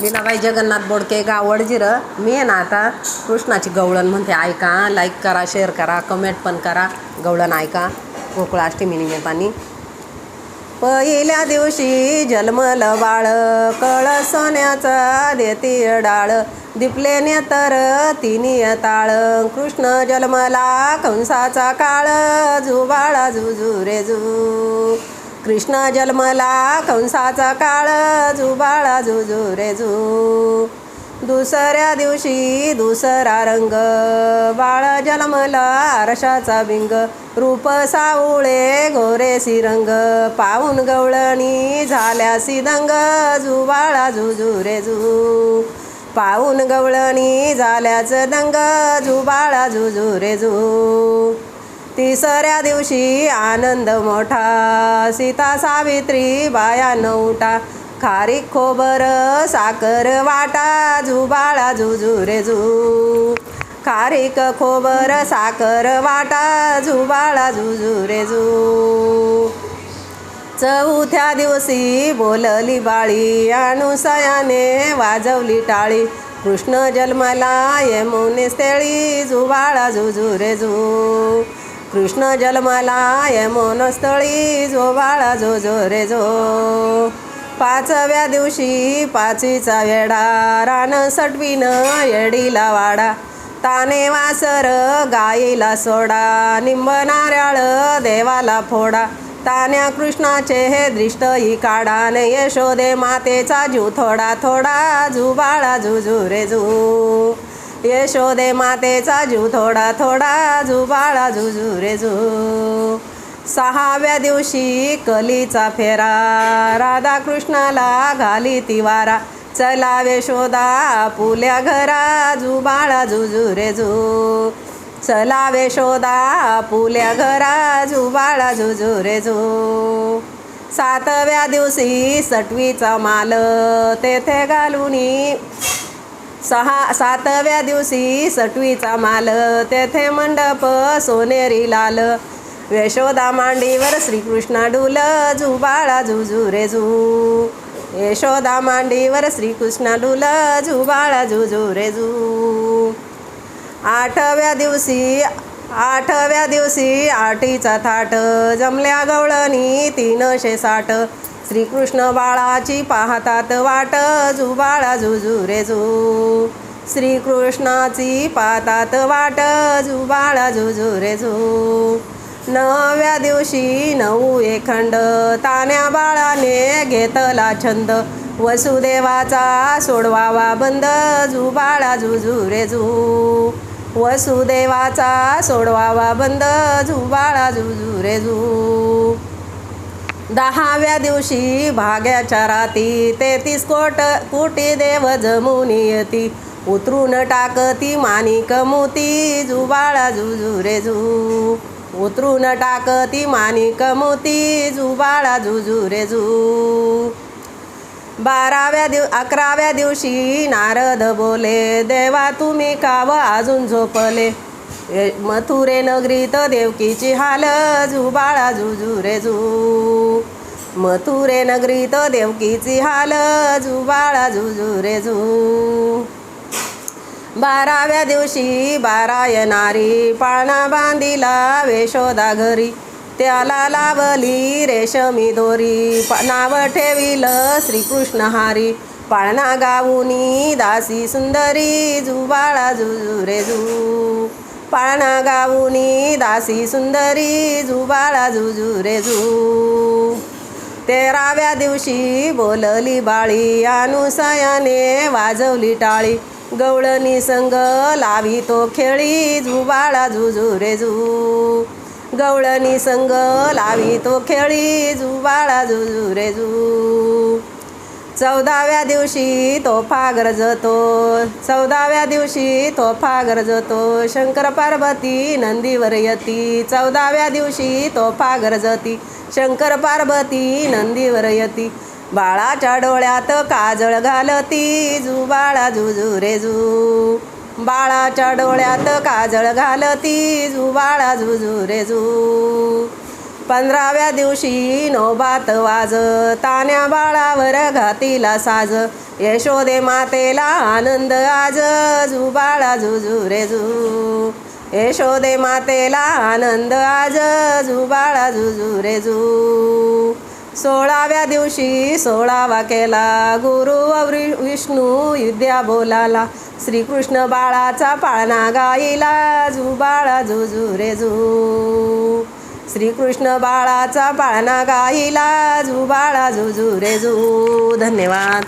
लीलाबाई जगन्नाथ बोडके गावड वडजिरं मी आहे ना आता कृष्णाची गवळण म्हणते ऐका लाईक करा शेअर करा कमेंट पण करा. गवळण ऐका गोकुळाष्टमी निमित्ताने पहिल्या दिवशी जलमल बाळ कळ सोन्याचा देती डाळ दिपले नेतर तिनी ताळ. कृष्ण जन्मला कंसाचा काळ जुबाळा जुजू रे जू. कृष्ण जन्मला कंसाचा काळ जुबाळा जुजू रे जू. दुसऱ्या दिवशी दुसरा रंग बाळ जन्मला आरशाचा बिंग रूप सावळे गोरे रंग पाहून गवळणी झाल्या सिदंग जुबाळा जुजू रे जू. पाहून गवळणी झाल्याच दंग जुबाळा जुजू रे जू. तिसऱ्या दिवशी आनंद मोठा. सीता सावित्री बाया नवटा. खारीक खोबर साखर वाटा जुबाळा जुजू रे जू. खारीक खोबर साखर वाटा जुबाळा जुजू रे जू. चौथ्या दिवशी बोलली बाळी अनुसयाने वाजवली टाळी. कृष्ण जन्मला यमुने स्थळी जुबाळा जुजू रे जू. कृष्ण जन्मला यमुन जो बाळा जो जो रे जो पाचव्या दिवशी पाचवीचा वेडा रान सटवीन येडीला वाडा ताने वासर गाईला सोडा निंब नारळ देवाला फोडा तान्या कृष्णाचे हे दृष्ट ही काढा न यशोदे मातेचा जीव थोडा थोडा जुबाळा जुजू रे जू यशोदे मातेचा जीव थोडा थोडा जुबाळा जुजू रे जू. सहाव्या दिवशी कलीचा फेरा राधा कृष्णाला घाली तिवारा चला वेशोदा पुल्या घरा जुबाळा जुजू रे जू. चला वेशोदा पुल्या घरा जुबाळा जुजू रे जू. सातव्या दिवशी सटवीचा माल तेथे घालूनी सहा सातव्या दिवशी सटवीचा माल तेथे मंडप सोनेरी लाल. यशोदा मांडीवर श्रीकृष्ण डुल झुबाळा जुजू रे झू यशोदा मांडीवर श्रीकृष्ण डुल झुबाळा जुजू रे झू आठव्या दिवशी आठव्या दिवशी आठीचा थाट जमल्या गवळणी तीनशे साठ. श्रीकृष्ण बाळाची पाहतात वाट जुबाळा जुजू रे झू. श्रीकृष्णाची पाहतात वाट जुबाळा जुजू रे झू. नवव्या दिवशी नऊ एखंड तान्या बाळाने घेतला छंद. वसुदेवाचा सोडवावा बंद जुबाळा जुजू रे झू. वसुदेवाचा सोडवावा बंद झुबाळा जुजू रे झू. दहाव्या दिवशी भाग्याच्या राती तेहतीस कोट कोटी देव जमुनी येती. उतरून टाकती माणिक मोती जुबाळा जुजू रे जू. उतरून टाकती माणिक मोती जुबाळा जुजू रे जू. बाराव्या दिव अकराव्या दिवशी नारद बोले देवा तुम्ही काव अजून झोपले. मथुरे नगरीत देवकीची हाल जुबाळा जुजू रे जू. मथुरे नगरीत देवकीची हाल जुबाळा जुजू रे जू. बाराव्या दिवशी बारा येणारी पाळणा बांधिला वेशोदा घरी. त्याला लावली रेशमी दोरी प- नाव ठेविलं श्रीकृष्ण हारी. पाळणा गाऊनी दासी सुंदरी जुबाळा जुजू रे जू. पाळणा गाऊनी दासी सुंदरी जुबाळा जुजू रे जू. तेराव्या दिवशी बोलली बाळी अनुसयाने वाजवली टाळी. गवळणी संग लावी तो खेळी जुबाळा जुजू रे जू. गवळणी संग लावी तो खेळी जुबाळा जुजू रे जू. चौदाव्या दिवशी तोफा गरजतो चौदाव्या दिवशी तोफा गरजतो शंकर पार्वती नंदीवर यती. चौदाव्या दिवशी तोफा गरजती शंकर पार्वती नंदीवर यती. बाळाच्या डोळ्यात काजळ घालती. जुबाळा जुजू रे जू. बाळाच्या डोळ्यात काजळ घालती. जुबाळा जुजू रे जू. पंधराव्या दिवशी नोबात वाज तान्या बाळावर घातीला साज. यशोदे मातेला आनंद आज जू बाळा जुजू रे जू. यशोदे मातेला आनंद आज जू बाळा जुजू रे जू. सोळाव्या दिवशी सोळावा केला गुरु वि- विष्णू विद्या बोलाला. श्रीकृष्ण बाळाचा पाळणा गाईला जू बाळा जुजू रे जू. श्रीकृष्ण बाळाचा पाळणा गाईला झू बाळा जुजू रे झू धन्यवाद.